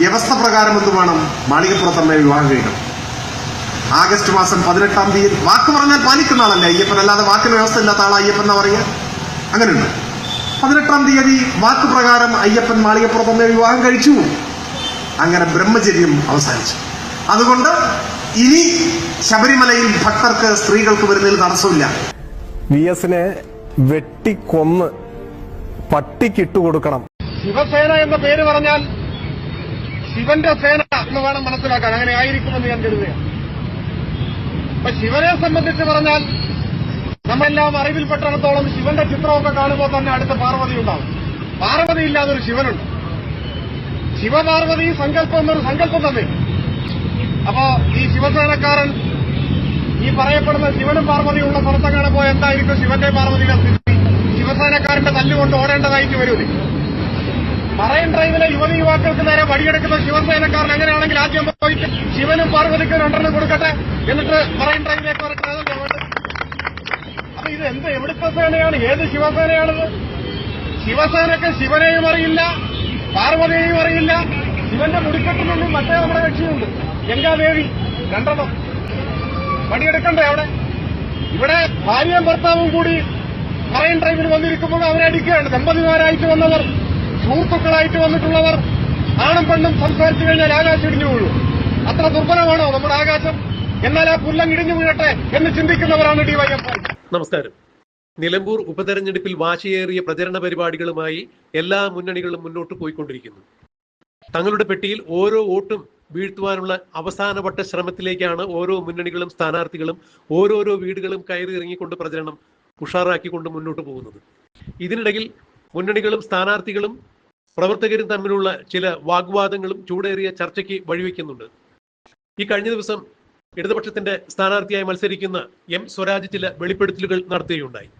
വ്യവസ്ഥ പ്രകാരം എന്ത് വേണം? മാളികപ്പുറത്തമ്മയെ വിവാഹം കഴിക്കണം. ആഗസ്റ്റ് മാസം പതിനെട്ടാം തീയതി. വാക്ക് പറഞ്ഞാൽ പാലിക്കുന്ന ആളല്ലേ? അയ്യപ്പൻ അല്ലാതെ വാക്കിന് വ്യവസ്ഥ ഇല്ലാത്ത ആളാ അയ്യപ്പൻ എന്നാ പറയുക അങ്ങനെയുണ്ട്. പതിനെട്ടാം തീയതി വാക്ക് പ്രകാരം അയ്യപ്പൻ മാളികപ്പുറത്തമ്മയെ വിവാഹം കഴിച്ചു. അങ്ങനെ ബ്രഹ്മചര്യം അവസാനിച്ചു. അതുകൊണ്ട് ഇനി ശബരിമലയിൽ ഭക്തർക്ക് സ്ത്രീകൾക്ക് വരുന്നതിൽ തടസ്സമില്ല. വി എസിനെ വെട്ടിക്കൊന്ന് പട്ടിക്കിട്ടുകൊടുക്കണം ശിവസേന എന്ന പേര് പറഞ്ഞാൽ ശിവന്റെ സേന എന്ന് വേണം മനസ്സിലാക്കാൻ. അങ്ങനെ ആയിരിക്കുമെന്ന് ഞാൻ കരുതുകയാണ്. അപ്പൊ ശിവനെ സംബന്ധിച്ച് പറഞ്ഞാൽ നമ്മെല്ലാം അറിവിൽപ്പെട്ടിടത്തോളം ശിവന്റെ ചിത്രമൊക്കെ കാണുമ്പോൾ തന്നെ അടുത്ത പാർവതി ഉണ്ടാവും. പാർവതി ഇല്ലാതെ ഒരു ശിവനുണ്ട്. ശിവപാർവതി സങ്കല്പം എന്നൊരു സങ്കല്പം തന്നെ. അപ്പോ ഈ ശിവസേനക്കാരൻ ഈ പറയപ്പെടുന്ന ശിവനും പാർവതിയും ഉള്ള സ്ഥലത്തെങ്ങനെ പോയ എന്തായിരിക്കും ശിവന്റെ പാർവതിയുടെ സ്ഥിതി? ശിവസേനക്കാരന്റെ തല്ലുകൊണ്ട് ഓടേണ്ടതായിട്ട് വരൂലേ? മറൈൻ ഡ്രൈവിലെ യുവതി യുവാക്കൾക്ക് നേരെ വടിയെടുക്കുന്ന ശിവസേനക്കാരൻ എങ്ങനെയാണെങ്കിൽ ആദ്യം പോയിട്ട് ശിവനും പാർവതിക്കും രണ്ടെണ്ണം കൊടുക്കട്ടെ. എന്നിട്ട് മറൈൻ ഡ്രൈവിലേക്ക് അപ്പൊ ഇത് എന്ത് എവിടുത്തെ സേനയാണ്? ഏത് ശിവസേനയാണിത്? ശിവസേനക്ക് ശിവനെയും അറിയില്ല പാർവതിയെയും അറിയില്ല. ശിവന്റെ മുടിക്കെട്ടിനുള്ളിൽ മറ്റേ നമ്മുടെ കക്ഷിയുണ്ട്. ഗംഗാദേവി രണ്ടെണ്ണം. വടിയെടുക്കണ്ടേ അവിടെ? ഇവിടെ ഭാര്യയും ഭർത്താവും കൂടി മറൈൻ ഡ്രൈവിൽ വന്നിരിക്കുമ്പോൾ അവരെ അടിക്കുകയാണ്. ദമ്പതിമാരായിട്ട് വന്നവർ. സുഹൃത്തുക്കളായിട്ട് വന്നിട്ടുള്ളവർ ആണും പെണ്ണും സംസാരിച്ചു കഴിഞ്ഞാൽ ആകാശം ഇടിഞ്ഞു വീഴും. അത്ര ദുർബലമാണോ നമ്മുടെ ആകാശം? എന്നാൽ ആ പുല്ലം ഇടിഞ്ഞു വീഴട്ടെ എന്ന് ചിന്തിക്കുന്നവരാണ് ഡിവൈഎഫ്ഐ നമസ്കാരം. നിലമ്പൂർ ഉപതെരഞ്ഞെടുപ്പിൽ വാശിയേറിയ പ്രചരണ പരിപാടികളുമായി എല്ലാ മുന്നണികളും മുന്നോട്ട് പോയിക്കൊണ്ടിരിക്കുന്നു. തങ്ങളുടെ പെട്ടിയിൽ ഓരോ വോട്ടും വീഴ്ത്തുവാനുള്ള അവസാനവട്ട ശ്രമത്തിലേക്കാണ് ഓരോ മുന്നണികളും സ്ഥാനാർത്ഥികളും ഓരോരോ വീടുകളും കയറി ഇറങ്ങിക്കൊണ്ട് പ്രചരണം ഉഷാറാക്കിക്കൊണ്ട് മുന്നോട്ട് പോകുന്നത്. ഇതിനിടയിൽ മുന്നണികളും സ്ഥാനാർത്ഥികളും പ്രവർത്തകരും തമ്മിലുള്ള ചില വാഗ്വാദങ്ങളും ചൂടേറിയ ചർച്ചയ്ക്ക് വഴിവെക്കുന്നുണ്ട്. ഈ കഴിഞ്ഞ ദിവസം ഇടതുപക്ഷത്തിന്റെ സ്ഥാനാർത്ഥിയായി മത്സരിക്കുന്ന എം സ്വരാജ് ചില വെളിപ്പെടുത്തലുകൾ നടത്തുകയുണ്ടായി.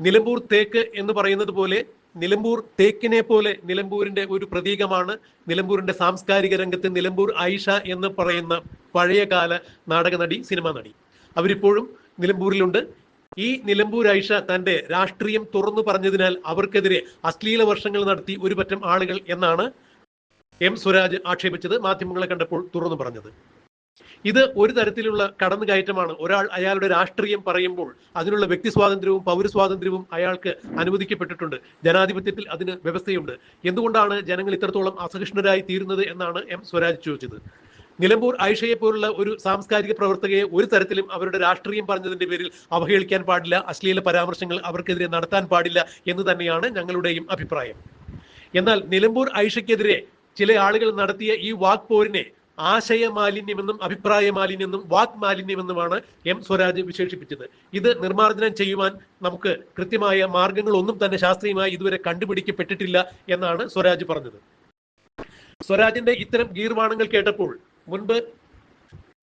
നിലമ്പൂർ തേക്ക് എന്ന് പറയുന്നത് പോലെ നിലമ്പൂർ തേക്കിനെ പോലെ നിലമ്പൂരിന്റെ ഒരു പ്രതീകമാണ്. നിലമ്പൂരിന്റെ സാംസ്കാരിക രംഗത്ത് നിലമ്പൂർ ഐഷ എന്ന് പറയുന്ന പഴയകാല നാടക നടി സിനിമാ നടി. അവരിപ്പോഴും നിലമ്പൂരിലുണ്ട്. ഈ നിലമ്പൂർ ഐഷ തന്റെ രാഷ്ട്രീയം തുറന്നു പറഞ്ഞതിനാൽ അവർക്കെതിരെ അശ്ലീല വർഷങ്ങൾ നടത്തി ഒരുപറ്റം ആളുകൾ എന്നാണ് എം സ്വരാജ് ആക്ഷേപിച്ചത്. മാധ്യമങ്ങളെ കണ്ടപ്പോൾ തുറന്നു പറഞ്ഞത്. ഇത് ഒരു തരത്തിലുള്ള കടന്നുകയറ്റമാണ്. ഒരാൾ അയാളുടെ രാഷ്ട്രീയം പറയുമ്പോൾ അതിനുള്ള വ്യക്തി സ്വാതന്ത്ര്യവും പൗരസ്വാതന്ത്ര്യവും അയാൾക്ക് അനുവദിക്കപ്പെട്ടിട്ടുണ്ട്. ജനാധിപത്യത്തിൽ അതിന് വ്യവസ്ഥയുണ്ട്. എന്തുകൊണ്ടാണ് ജനങ്ങൾ ഇത്രത്തോളം അസഹിഷ്ണുരായി തീരുന്നത് എന്നാണ് എം സ്വരാജ് ചോദിച്ചത്. നിലമ്പൂർ ആയിഷയെ പോലുള്ള ഒരു സാംസ്കാരിക പ്രവർത്തകയെ ഒരു തരത്തിലും അവരുടെ രാഷ്ട്രീയം പറഞ്ഞതിന്റെ പേരിൽ അവഹേളിക്കാൻ പാടില്ല അശ്ലീല പരാമർശങ്ങൾ അവർക്കെതിരെ നടത്താൻ പാടില്ല എന്ന് തന്നെയാണ് ഞങ്ങളുടെയും അഭിപ്രായം. എന്നാൽ നിലമ്പൂർ ഐഷയ്ക്കെതിരെ ചില ആളുകൾ നടത്തിയ ഈ വാക് പോരിനെ ആശയ മാലിന്യമെന്നും അഭിപ്രായ മാലിന്യമെന്നും വാക് മാലിന്യമെന്നുമാണ് എം സ്വരാജ് വിശേഷിപ്പിച്ചത്. ഇത് നിർമ്മാർജനം ചെയ്യുവാൻ നമുക്ക് കൃത്യമായ മാർഗങ്ങളൊന്നും തന്നെ ശാസ്ത്രീയമായി ഇതുവരെ കണ്ടുപിടിക്കപ്പെട്ടിട്ടില്ല എന്നാണ് സ്വരാജ് പറഞ്ഞത്. സ്വരാജിന്റെ ഇത്തരം ഗീർവാണങ്ങൾ കേട്ടപ്പോൾ മുൻപ്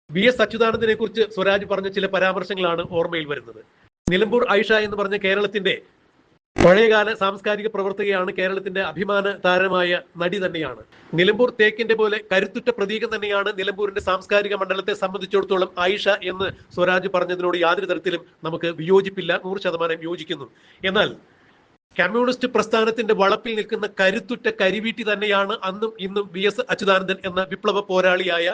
വി എസ് അച്യുതാനന്ദനെ കുറിച്ച് സ്വരാജ് പറഞ്ഞ ചില പരാമർശങ്ങളാണ് ഓർമ്മയിൽ വരുന്നത്. നിലമ്പൂർ ഐഷ എന്ന് പറഞ്ഞ കേരളത്തിന്റെ പഴയകാല സാംസ്കാരിക പ്രവർത്തകയാണ് കേരളത്തിന്റെ അഭിമാന താരമായ നടി തന്നെയാണ്. നിലമ്പൂർ തേക്കിന്റെ പോലെ കരുത്തുറ്റ പ്രതീകം തന്നെയാണ് നിലമ്പൂരിന്റെ സാംസ്കാരിക മണ്ഡലത്തെ സംബന്ധിച്ചിടത്തോളം ഐഷ എന്ന് സ്വരാജ് പറഞ്ഞതിനോട് യാതൊരു തരത്തിലും നമുക്ക് വിയോജിപ്പില്ല. നൂറ് ശതമാനം യോജിക്കുന്നു. എന്നാൽ കമ്മ്യൂണിസ്റ്റ് പ്രസ്ഥാനത്തിന്റെ വളപ്പിൽ നിൽക്കുന്ന കരുത്തുറ്റ കരിവീട്ടി തന്നെയാണ് അന്നും ഇന്നും വി എസ് അച്യുതാനന്ദൻ എന്ന വിപ്ലവ പോരാളിയായ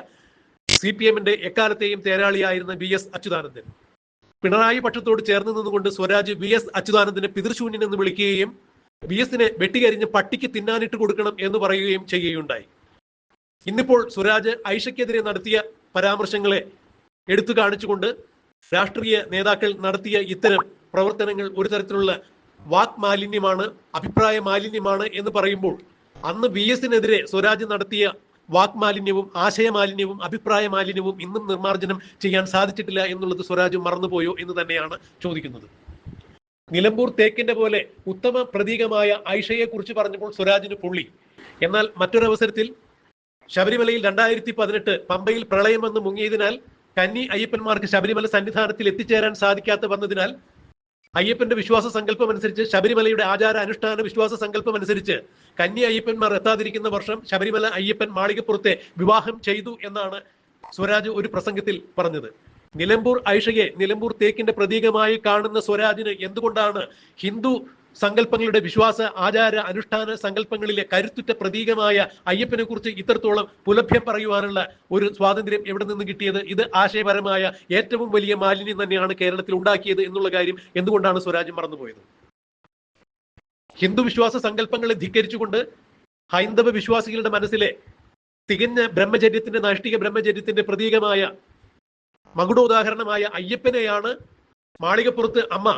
സി പി എമ്മിന്റെ എക്കാലത്തെയും തേരാളിയായിരുന്ന വി എസ് അച്യുതാനന്ദൻ. പിണറായി പക്ഷത്തോട് ചേർന്ന് നിന്നുകൊണ്ട് സ്വരാജ് വി എസ് അച്യുതാനന്ദനെ പിതൃശൂന്യൻ എന്ന് വിളിക്കുകയും വി എസിനെ വെട്ടികരിഞ്ഞ് പട്ടിക്ക് തിന്നാനിട്ട് കൊടുക്കണം എന്ന് പറയുകയും ചെയ്യുകയുണ്ടായി. ഇന്നിപ്പോൾ സ്വരാജ് ഐഷയ്ക്കെതിരെ നടത്തിയ പരാമർശങ്ങളെ എടുത്തു കാണിച്ചുകൊണ്ട് രാഷ്ട്രീയ നേതാക്കൾ നടത്തിയ ഇത്തരം പ്രവർത്തനങ്ങൾ ഒരു തരത്തിലുള്ള വാക് മാലിന്യമാണ് അഭിപ്രായ മാലിന്യമാണ് എന്ന് പറയുമ്പോൾ അന്ന് വി എസിനെതിരെ സ്വരാജ് നടത്തിയ വാക് മാലിന്യവും ആശയ മാലിന്യവും അഭിപ്രായ മാലിന്യവും ഇന്നും നിർമ്മാർജനം ചെയ്യാൻ സാധിച്ചിട്ടില്ല എന്നുള്ളത് സ്വരാജ് മറന്നുപോയോ എന്ന് തന്നെയാണ് ചോദിക്കുന്നത്. നിലമ്പൂർ തേക്കിന്റെ പോലെ ഉത്തമ പ്രതീകമായ ഐഷയെ കുറിച്ച് പറഞ്ഞപ്പോൾ സ്വരാജിന് പൊള്ളി. എന്നാൽ മറ്റൊരവസരത്തിൽ ശബരിമലയിൽ രണ്ടായിരത്തി പതിനെട്ട് പമ്പയിൽ പ്രളയം വന്ന് മുങ്ങിയതിനാൽ കന്നി അയ്യപ്പന്മാർക്ക് ശബരിമല സന്നിധാനത്തിൽ എത്തിച്ചേരാൻ സാധിക്കാത്ത വന്നതിനാൽ അയ്യപ്പന്റെ വിശ്വാസ സങ്കല്പം അനുസരിച്ച് ശബരിമലയുടെ ആചാര അനുഷ്ഠാന വിശ്വാസ സങ്കല്പം അനുസരിച്ച് കന്നി അയ്യപ്പന്മാർ എത്താതിരിക്കുന്ന വർഷം ശബരിമല അയ്യപ്പൻ മാളികപ്പുറത്തെ വിവാഹം ചെയ്തു എന്നാണ് സ്വരാജ് ഒരു പ്രസംഗത്തിൽ പറഞ്ഞത്. നിലമ്പൂർ ഐഷയെ നിലമ്പൂർ തേക്കിന്റെ പ്രതീകമായി കാണുന്ന സ്വരാജിന് എന്തുകൊണ്ടാണ് ഹിന്ദു സങ്കല്പങ്ങളുടെ വിശ്വാസ ആചാര അനുഷ്ഠാന സങ്കല്പങ്ങളിലെ കരുത്തുറ്റ പ്രതീകമായ അയ്യപ്പനെ കുറിച്ച് ഇത്രത്തോളം പുലഭ്യം പറയുവാനുള്ള ഒരു സ്വാതന്ത്ര്യം എവിടെ നിന്ന് കിട്ടിയത്? ഇത് ആശയപരമായ ഏറ്റവും വലിയ മാലിന്യം തന്നെയാണ് കേരളത്തിൽ ഉണ്ടാക്കിയത് എന്നുള്ള കാര്യം എന്തുകൊണ്ടാണ് സ്വരാജ്യം മറന്നുപോയത്? ഹിന്ദു വിശ്വാസ സങ്കല്പങ്ങളെ ധിക്കരിച്ചുകൊണ്ട് ഹൈന്ദവ വിശ്വാസികളുടെ മനസ്സിലെ തികഞ്ഞ ബ്രഹ്മചര്യത്തിന്റെ നൈഷ്ഠിക ബ്രഹ്മചര്യത്തിന്റെ പ്രതീകമായ മകുടോദാഹരണമായ അയ്യപ്പനെയാണ് മാളികപ്പുറത്ത് അമ്മ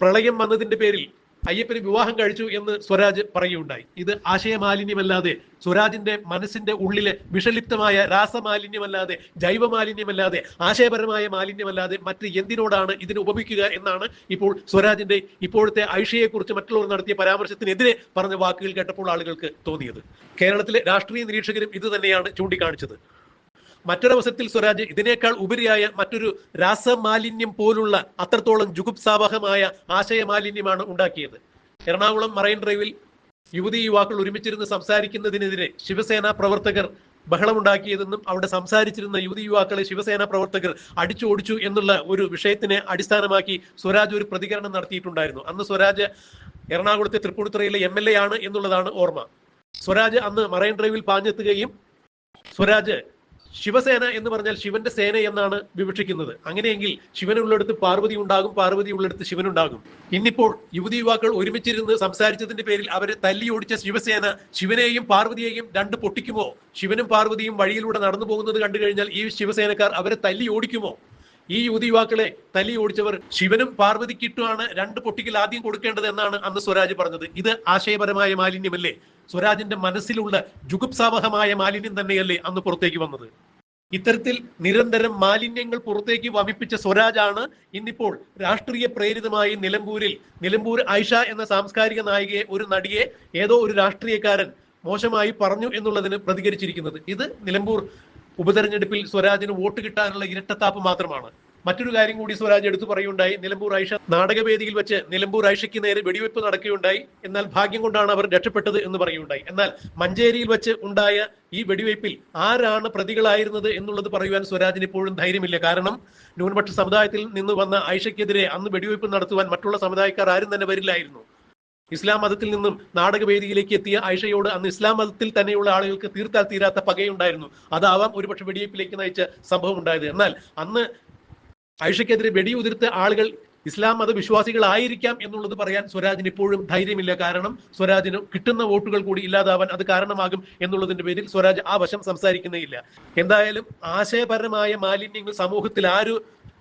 പ്രളയം വന്നതിന്റെ പേരിൽ അയ്യപ്പന് വിവാഹം കഴിച്ചു എന്ന് സ്വരാജ് പറയുകയുണ്ടായി. ഇത് ആശയമാലിന്യമല്ലാതെ സ്വരാജിന്റെ മനസ്സിന്റെ ഉള്ളിലെ വിഷലിപ്തമായ രാസമാലിന്യമല്ലാതെ ജൈവമാലിന്യമല്ലാതെ ആശയപരമായ മാലിന്യമല്ലാതെ മറ്റ് എന്തിനോടാണ് ഇതിനെ ഉപമിക്കുക എന്നാണ് ഇപ്പോൾ സ്വരാജിന്റെ ഇപ്പോഴത്തെ ഐഷയെക്കുറിച്ച് മറ്റുള്ളവർ നടത്തിയ പരാമർശത്തിനെതിരെ പറഞ്ഞ വാക്കുകൾ കേട്ടപ്പോൾ ആളുകൾക്ക് തോന്നിയത്. കേരളത്തിലെ രാഷ്ട്രീയ നിരീക്ഷകരും ഇത് തന്നെയാണ് ചൂണ്ടിക്കാണിച്ചത്. മറ്റൊരവസരത്തിൽ സ്വരാജ് ഇതിനേക്കാൾ ഉപരിയായ മറ്റൊരു രാസമാലിന്യം പോലുള്ള അത്രത്തോളം ജുഗുപ്സാവഹമായ ആശയമാലിന്യമാണ് ഉണ്ടാക്കിയത്. എറണാകുളം മറൈൻ ഡ്രൈവിൽ യുവതി യുവാക്കൾ ഒരുമിച്ചിരുന്ന് സംസാരിക്കുന്നതിനെതിരെ ശിവസേന പ്രവർത്തകർ ബഹളമുണ്ടാക്കിയതെന്നും അവിടെ സംസാരിച്ചിരുന്ന യുവതി യുവാക്കളെ ശിവസേന പ്രവർത്തകർ അടിച്ചോടിച്ചു എന്നുള്ള ഒരു വിഷയത്തിനെ അടിസ്ഥാനമാക്കി സ്വരാജ് ഒരു പ്രതികരണം നടത്തിയിട്ടുണ്ടായിരുന്നു. അന്ന് സ്വരാജ് എറണാകുളത്തെ തൃപ്പൂണിത്തുറയിലെ എം എൽ എ ആണ് എന്നുള്ളതാണ് ഓർമ്മ. സ്വരാജ് അന്ന് മറൈൻ ഡ്രൈവിൽ പാഞ്ഞെത്തുകയും സ്വരാജ് ശിവസേന എന്ന് പറഞ്ഞാൽ ശിവന്റെ സേന എന്നാണ് വിവക്ഷിക്കുന്നത്. അങ്ങനെയെങ്കിൽ ശിവനുള്ളിടത്ത് പാർവതി ഉണ്ടാകും പാർവതി ഉള്ളിടത്ത് ശിവനുണ്ടാകും ഇന്നിപ്പോൾ യുവതി യുവാക്കൾ ഒരുമിച്ചിരുന്ന് സംസാരിച്ചതിന്റെ പേരിൽ അവരെ തല്ലി ഓടിച്ച ശിവസേന ശിവനെയും പാർവതിയെയും രണ്ട് പൊട്ടിക്കുമോ? ശിവനും പാർവതിയും വഴിയിലൂടെ നടന്നു പോകുന്നത് കണ്ടു കഴിഞ്ഞാൽ ഈ ശിവസേനക്കാർ അവരെ തല്ലി ഓടിക്കുമോ? ഈ യുവതി യുവാക്കളെ തല്ലി ഓടിച്ചവർ ശിവനും പാർവതിക്കിട്ടുമാണ് രണ്ട് പൊട്ടിക്കൽ ആദ്യം കൊടുക്കേണ്ടത് എന്നാണ് അന്ന് സ്വരാജ് പറഞ്ഞത്. ഇത് ആശയപരമായ മാലിന്യമല്ലേ? സ്വരാജിന്റെ മനസ്സിലുള്ള ജുഗുപ്സാവഹമായ മാലിന്യം തന്നെയല്ലേ അന്ന് പുറത്തേക്ക് വന്നത്? ഇത്തരത്തിൽ നിരന്തരം മാലിന്യങ്ങൾ പുറത്തേക്ക് വമിപ്പിച്ച സ്വരാജാണ് ഇന്നിപ്പോൾ രാഷ്ട്രീയ പ്രേരിതമായി നിലമ്പൂരിൽ. നിലമ്പൂർ ഐഷ എന്ന സാംസ്കാരിക നായികയെ ഒരു നടിയെ ഏതോ ഒരു രാഷ്ട്രീയക്കാരൻ മോശമായി പറഞ്ഞു എന്നുള്ളതിന് പ്രതികരിച്ചിരിക്കുന്നത്. ഇത് നിലമ്പൂർ ഉപതെരഞ്ഞെടുപ്പിൽ സ്വരാജിന് വോട്ട് കിട്ടാനുള്ള ഇരട്ടത്താപ്പ് മാത്രമാണ്. മറ്റൊരു കാര്യം കൂടി സ്വരാജ് എടുത്തു പറയുണ്ടായി നിലമ്പൂർ ഐഷ നാടകവേദിയിൽ വെച്ച് നിലമ്പൂർ ഐഷയ്ക്ക് നേരെ വെടിവെപ്പ് നടക്കുകയുണ്ടായി. എന്നാൽ ഭാഗ്യം കൊണ്ടാണ് അവർ രക്ഷപ്പെട്ടത് എന്ന് പറയുകയുണ്ടായി. എന്നാൽ മഞ്ചേരിയിൽ വെച്ച് ഉണ്ടായ ഈ വെടിവയ്പിൽ ആരാണ് പ്രതികളായിരുന്നത് എന്നുള്ളത് പറയുവാൻ സ്വരാജിന് ഇപ്പോഴും ധൈര്യമില്ല. കാരണം ന്യൂനപക്ഷ സമുദായത്തിൽ നിന്ന് വന്ന ഐഷയ്ക്കെതിരെ അന്ന് വെടിവയ്പ് നടത്തുവാൻ മറ്റുള്ള സമുദായക്കാർ ആരും തന്നെ വരില്ലായിരുന്നു. ഇസ്ലാം മതത്തിൽ നിന്നും നാടകവേദിയിലേക്ക് എത്തിയ ആയിഷയോട് അന്ന് ഇസ്ലാം മതത്തിൽ തന്നെയുള്ള ആളുകൾക്ക് തീർത്താൽ തീരാത്ത പകയുണ്ടായിരുന്നു. അതാവാം ഒരുപക്ഷെ വെടിവയ്പ്പിലേക്ക് നയിച്ച സംഭവം ഉണ്ടായത്. എന്നാൽ അന്ന് ആയിഷയ്ക്കെതിരെ വെടിയുതിർത്ത ആളുകൾ ഇസ്ലാം മതവിശ്വാസികളായിരിക്കാം എന്നുള്ളത് പറയാൻ സ്വരാജിന് ഇപ്പോഴും ധൈര്യമില്ല. കാരണം സ്വരാജിന് കിട്ടുന്ന വോട്ടുകൾ കൂടി ഇല്ലാതാവാൻ അത് കാരണമാകും എന്നുള്ളതിന്റെ പേരിൽ സ്വരാജ് ആ വശം സംസാരിക്കുന്നേയില്ല എന്തായാലും ആശയപരമായ മാലിന്യങ്ങൾ സമൂഹത്തിൽ ആര്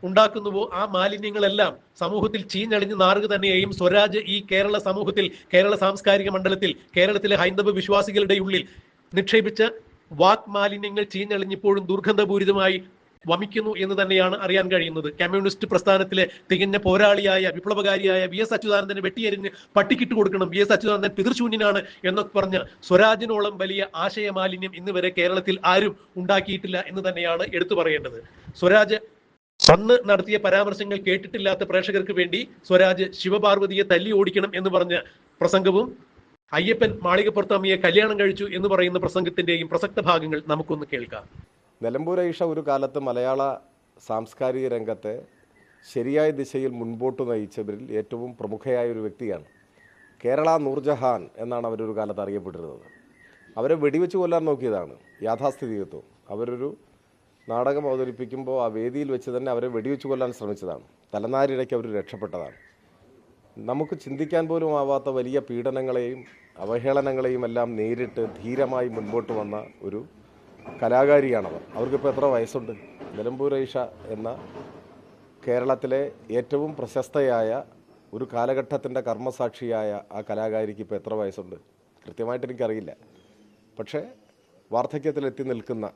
ഉണ്ടാക്കുന്നുവോ? ആ മാലിന്യങ്ങളെല്ലാം സമൂഹത്തിൽ ചീഞ്ഞളിഞ്ഞ് നാറുക തന്നെയും സ്വരാജ് ഈ കേരള സമൂഹത്തിൽ കേരള സാംസ്കാരിക മണ്ഡലത്തിൽ കേരളത്തിലെ ഹൈന്ദവ വിശ്വാസികളുടെ ഉള്ളിൽ നിക്ഷേപിച്ച വാക് മാലിന്യങ്ങൾ ചീഞ്ഞളിഞ്ഞിപ്പോഴും ദുർഗന്ധപൂരിതമായി വമിക്കുന്നു എന്ന് തന്നെയാണ് അറിയാൻ കഴിയുന്നത്. കമ്മ്യൂണിസ്റ്റ് പ്രസ്ഥാനത്തിലെ തികഞ്ഞ പോരാളിയായ വിപ്ലവകാരിയായ വി എസ് അച്യുതാനന്ദനെ വെട്ടിയരിഞ്ഞ് പട്ടിക്കിട്ട് കൊടുക്കണം. വി എസ് അച്യുതാനന്ദൻ പിതൃശൂന്യനാണ് എന്നൊക്കെ പറഞ്ഞ് സ്വരാജിനോളം വലിയ ആശയ മാലിന്യം ഇന്ന് വരെ കേരളത്തിൽ ആരും ഉണ്ടാക്കിയിട്ടില്ല എന്ന് തന്നെയാണ് എടുത്തു പറയേണ്ടത്. സ്വരാജ് അന്ന് നടത്തിയ പരാമർശങ്ങൾ കേട്ടിട്ടില്ലാത്ത പ്രേക്ഷകർക്ക് വേണ്ടി സ്വരാജ് ശിവപാർവതിയെ തല്ലി ഓടിക്കണം എന്ന് പറഞ്ഞ പ്രസംഗവും അയ്യപ്പൻ മാളികപ്പുറത്ത് അമ്മയെ കല്യാണം കഴിച്ചു എന്ന് പറയുന്ന പ്രസംഗത്തിന്റെയും പ്രസക്ത ഭാഗങ്ങൾ നമുക്കൊന്ന് കേൾക്കാം. നിലമ്പൂർ ഐഷ ഒരു കാലത്ത് മലയാള സാംസ്കാരിക രംഗത്തെ ശരിയായ ദിശയിൽ മുൻപോട്ട് നയിച്ചവരിൽ ഏറ്റവും പ്രമുഖയായ ഒരു വ്യക്തിയാണ് കേരള നൂർജഹാൻ എന്നാണ് അവരൊരു കാലത്ത് അറിയപ്പെട്ടിരുന്നത്. അവരെ വെടിവെച്ച് കൊല്ലാൻ നോക്കിയതാണ് യാഥാസ്ഥിതികത്വം. അവരൊരു നാടകം അവതരിപ്പിക്കുമ്പോൾ ആ വേദിയിൽ വെച്ച് തന്നെ അവരെ വെടിവെച്ച് കൊല്ലാൻ ശ്രമിച്ചതാണ്. തലനാരിടയ്ക്ക് അവർ രക്ഷപ്പെട്ടതാണ്. നമുക്ക് ചിന്തിക്കാൻ പോലും ആവാത്ത വലിയ പീഡനങ്ങളെയും അവഹേളനങ്ങളെയും എല്ലാം നേരിട്ട് ധീരമായി മുൻപോട്ട് വന്ന ഒരു കലാകാരിയാണവർ. അവർക്കിപ്പോൾ എത്ര വയസ്സുണ്ട്? നിലമ്പൂർ ഐഷ എന്ന കേരളത്തിലെ ഏറ്റവും പ്രശസ്തയായ ഒരു കാലഘട്ടത്തിന്റെ കർമ്മസാക്ഷിയായ ആ കലാകാരിക്ക് ഇപ്പോൾ എത്ര വയസ്സുണ്ട്? കൃത്യമായിട്ട് എനിക്കറിയില്ല. പക്ഷേ വാർദ്ധക്യത്തിലെത്തി നിൽക്കുന്ന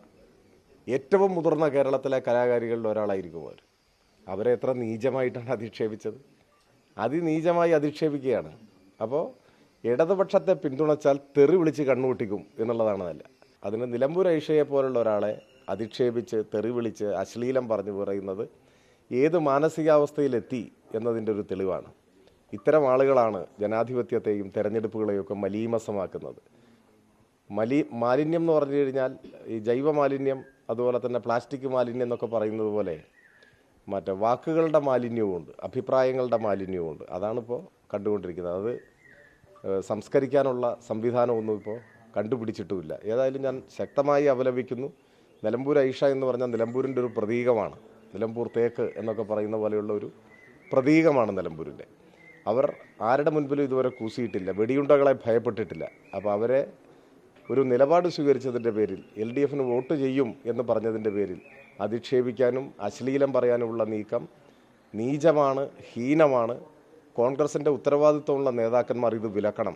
ഏറ്റവും മുതിർന്ന കേരളത്തിലെ കലാകാരികളിൽ ഒരാളായിരിക്കും അവർ. അവരെ എത്ര നീചമായിട്ടാണ് അധിക്ഷേപിച്ചത്? അതിനീചമായി അധിക്ഷേപിക്കുകയാണ്. അപ്പോൾ ഇടതുപക്ഷത്തെ പിന്തുണച്ചാൽ തെറി വിളിച്ച് കണ്ണുപൊട്ടിക്കും എന്നുള്ളതാണ് നല്ല. അതിന് നിലമ്പൂർ ഐഷയെ പോലുള്ള ഒരാളെ അധിക്ഷേപിച്ച് തെറി വിളിച്ച് അശ്ലീലം പറഞ്ഞു പറയുന്നത് ഏത് മാനസികാവസ്ഥയിലെത്തി എന്നതിന്റെ ഒരു തെളിവാണ്. ഇത്തരം ആളുകളാണ് ജനാധിപത്യത്തെയും തെരഞ്ഞെടുപ്പുകളെയും ഒക്കെ മലീമസമാക്കുന്നത്. മലി മാലിന്യം എന്ന് പറഞ്ഞു കഴിഞ്ഞാൽ ഈ ജൈവ മാലിന്യം അതുപോലെ തന്നെ പ്ലാസ്റ്റിക് മാലിന്യം എന്നൊക്കെ പറയുന്നത് പോലെ മറ്റേ വാക്കുകളുടെ മാലിന്യവുമുണ്ട് അഭിപ്രായങ്ങളുടെ മാലിന്യവുമുണ്ട്. അതാണിപ്പോൾ കണ്ടുകൊണ്ടിരിക്കുന്നത്. അത് സംസ്കരിക്കാനുള്ള സംവിധാനമൊന്നും ഇപ്പോൾ കണ്ടുപിടിച്ചിട്ടുമില്ല. ഏതായാലും ഞാൻ ശക്തമായി അപലപിക്കുന്നു നിലമ്പൂർ ഐഷ എന്ന് പറഞ്ഞാൽ നിലമ്പൂരിന്റെ ഒരു പ്രതീകമാണ്. നിലമ്പൂർ തേക്ക് എന്നൊക്കെ പറയുന്ന പോലെയുള്ള ഒരു പ്രതീകമാണ് നിലമ്പൂരിന്റെ അവർ ആരുടെ മുൻപിലും ഇതുവരെ കൂസിയിട്ടില്ല. വെടിയുണ്ടകളെ ഭയപ്പെട്ടിട്ടില്ല. അപ്പോൾ അവരെ ഒരു നിലപാട് സ്വീകരിച്ചതിന്റെ പേരിൽ എൽ ഡി എഫിന് വോട്ട് ചെയ്യും എന്ന് പറഞ്ഞതിന്റെ പേരിൽ അധിക്ഷേപിക്കാനും അശ്ലീലം പറയാനുമുള്ള നീക്കം നീചമാണ് ഹീനമാണ് കോൺഗ്രസിന്റെ ഉത്തരവാദിത്വമുള്ള നേതാക്കന്മാർ ഇത് വിലക്കണം.